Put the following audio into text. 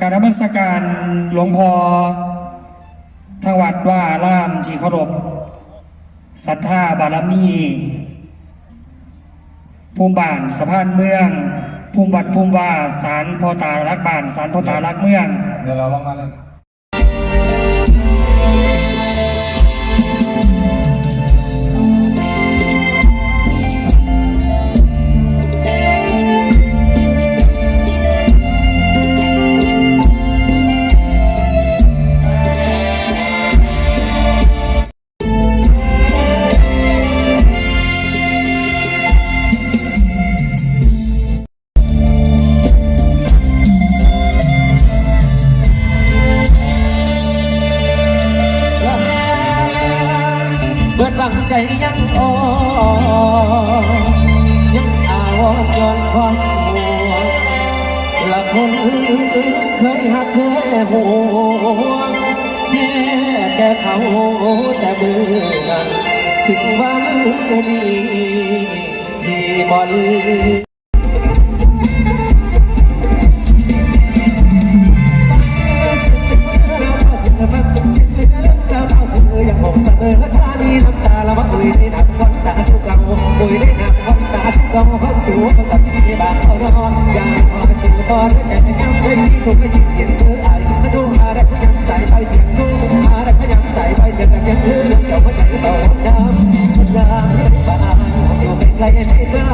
การนมัสการหลวงพ่อทางวัดว่าล่ามที่เคารพศรัทธาบารมีภูมิบ้านสะพานเมืองภูมิวัดภูมิว่าสารพ่อตารักบ้านสารพ่อตารักเมือง เดี๋ยวเราลองมาเลย คนเคยหักเคยห่วงแค่แกเขาแต่มือนั้นถึงว่ามือนี้ที่บ่ลืมยังหงเสมอท่านี้น้ำตาละวะเอ่นหนักวันตาสู้เก่าเอ่ยในหนักวันตาสู้เก่าเข้าสู่คนตัดสินที่บางเขารออย่า พอยสู่ตอนใจยังไม่ที่ถูกไม่จรินเห็นเธอไอ้ถ้าโทรหาได้ก็ยังใส่ไปเสียงโทรหาได้ก็ยังใส่ไปเจอแต่เสียงเรือเจ้าหัวใจต่อน้ำคนงามบ้านอยู่ไม่ไกลไม่กล้า